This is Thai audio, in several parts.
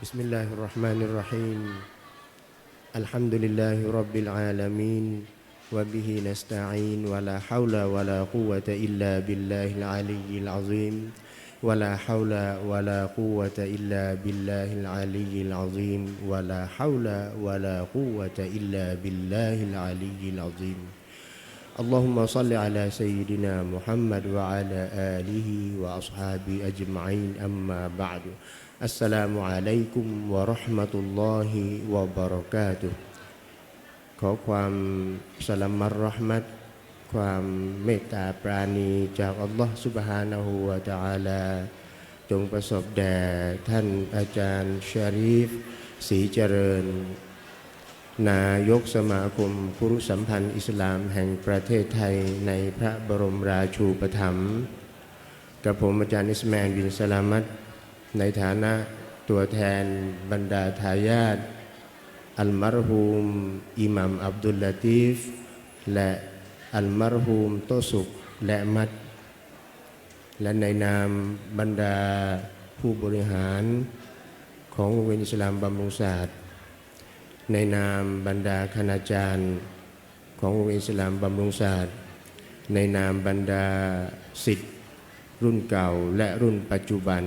بسم الله الرحمن الرحيم. الحمد لله رب العالمين وبه نستعين ولا حول ولا قوة إلا بالله العلي العظيم. ولا حول ولا قوة إلا بالله العلي العظيم. ولا حول ولا قوة إلا بالله العلي العظيم. اللهم صل على سيدنا محمد وعلى آله وأصحابه أجمعين أما بعد السلام عليكم ورحمة الله وبركاته ขอความสลามัรเราะห์มัตความเมตตาปราณีจากอัลลอฮ์ سبحانه และ تعالى จงประสบแด่ท่านอาจารย์ชารีฟศรีเจริญ นายกสมาคมคุรุสัมพันธ์อิสลามแห่งประเทศไทยในพระบรมราชูปถัมภ์กับผมอาจารย์อิสมาอิลบินสลามัตในฐานะตัวแทนบรรดาทายาทอัลมารฮูมอิหมัมอับดุลลาตีฟ และอัลมารฮูมโตสุกและมัด และในนามบรรดาผู้บริหารของโรงเรียนอิสลามบำรุงศาสตร์ ในนามบรรดาคณาจารย์ ของโรงเรียนอิสลามบำรุงศาสตร์ ในนามบรรดาสิทธิ์รุ่นเก่าและรุ่นปัจจุบัน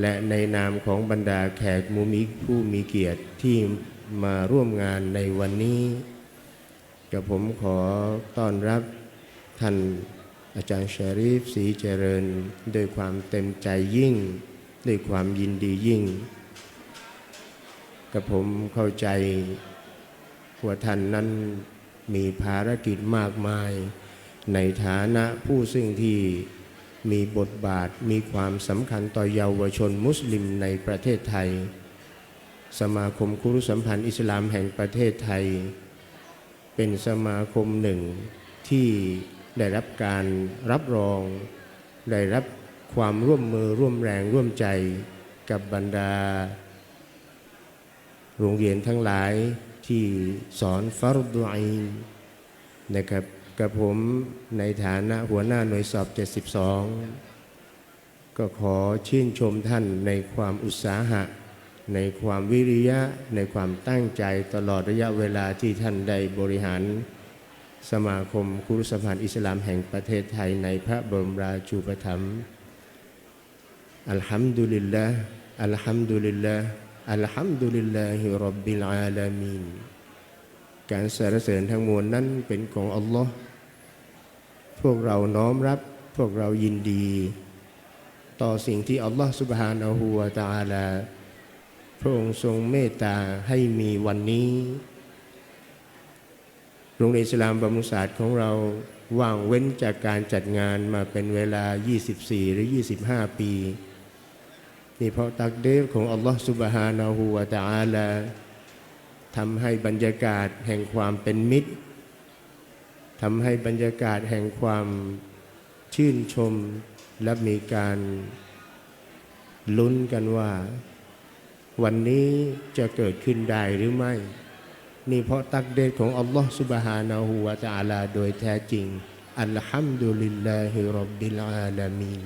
และในนามของบรรดาแขกมูมิผู้มีเกียรติที่มาร่วมงานในวันนี้กับผมขอต้อนรับท่านอาจารย์ชารีฟศรีเจริญด้วยความเต็มใจยิ่ง ด้วยความยินดียิ่ง กับผมเข้าใจว่าท่านนั้นมีภารกิจมากมาย ในฐานะผู้ซึ่งที่มีบทบาทมีความสำคัญต่อเยาวชนมุสลิมในประเทศไทย สมาคมครุสัมพันธ์อิสลามแห่งประเทศไทย เป็นสมาคมหนึ่งที่ได้รับการรับรอง ได้รับความร่วมมือร่วมแรงร่วมใจกับบรรดา โรงเรียนทั้งหลายที่สอนฟารดุอินนะครับกับผมในฐานะหัวหน้าหน่วยสอบ 72 ก็ขอชื่นชมท่านในความอุตสาหะ ในความวิริยะ ในความตั้งใจตลอดระยะเวลาที่ท่านได้บริหาร สมาคมคุรุสพันธ์อิสลามแห่งประเทศไทยในพระบรมราชูปถัมภ์อัลฮัมดุลิลละอัลฮัมดุลิลละ อัลฮัมดุลิลลาฮิรับบิลอาลามีนการสรรเสริญทั้งมวลนั้นเป็นของอัลลอฮ์พวกเราน้อมรับ พวกเรายินดี ต่อสิ่งที่อัลลอฮ์สุบฮานะหูวาตาลาพระองค์ทรงเมตตาให้มีวันนี้โรงเรียนอิสลามบำรุงศาสตร์ของเราว่างเว้นจากการจัดงานมาเป็นเวลา 24 หรือ 25 ปี นี่เพราะตักเดฟของอัลลอฮฺสุบฮานาหูวาตาอลาทำให้บรรยากาศแห่งความเป็นมิตรทำให้บรรยากาศแห่งความชื่นชมและมีการลุ้นกันว่า วันนี้จะเกิดขึ้นได้หรือไม่ นี่เพราะตักเดชของอัลลอฮฺสุบฮานาหูวาตาลาโดยแท้จริง อัลฮัมดุลิลลาฮิรับบิลอาลามีน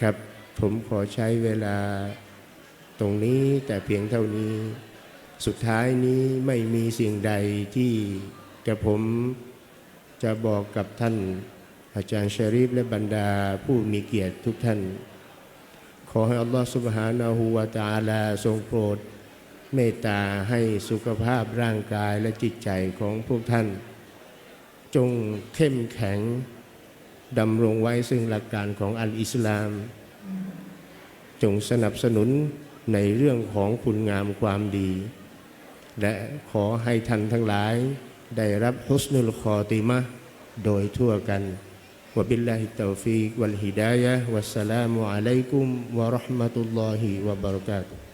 ครับ ผมขอใช้เวลาตรงนี้แต่เพียงเท่านี้ สุดท้ายนี้ไม่มีสิ่งใดที่กระผมจะบอกกับท่านอาจารย์ชรีฟและบรรดาผู้มีเกียรติทุกท่าน ขอให้อัลลอฮฺสุบฮานาหูวาตาลาทรงโปรด เมตตาให้สุขภาพร่างกายและจิตใจของพวกท่าน จงเข้มแข็งดำรงไว้ซึ่งหลักการของอัลอิสลาม จงสนับสนุนในเรื่องของคุณงามความดี และขอให้ท่านทั้งหลาย ได้รับฮุสนุลคอติมะโดยทั่วกันวบิลลาฮิตตาฟิกวัลฮิดายะวัสสลามุอะลัยกุมวะเราะห์มะตุลลอฮิวะบะเราะกาตุฮ์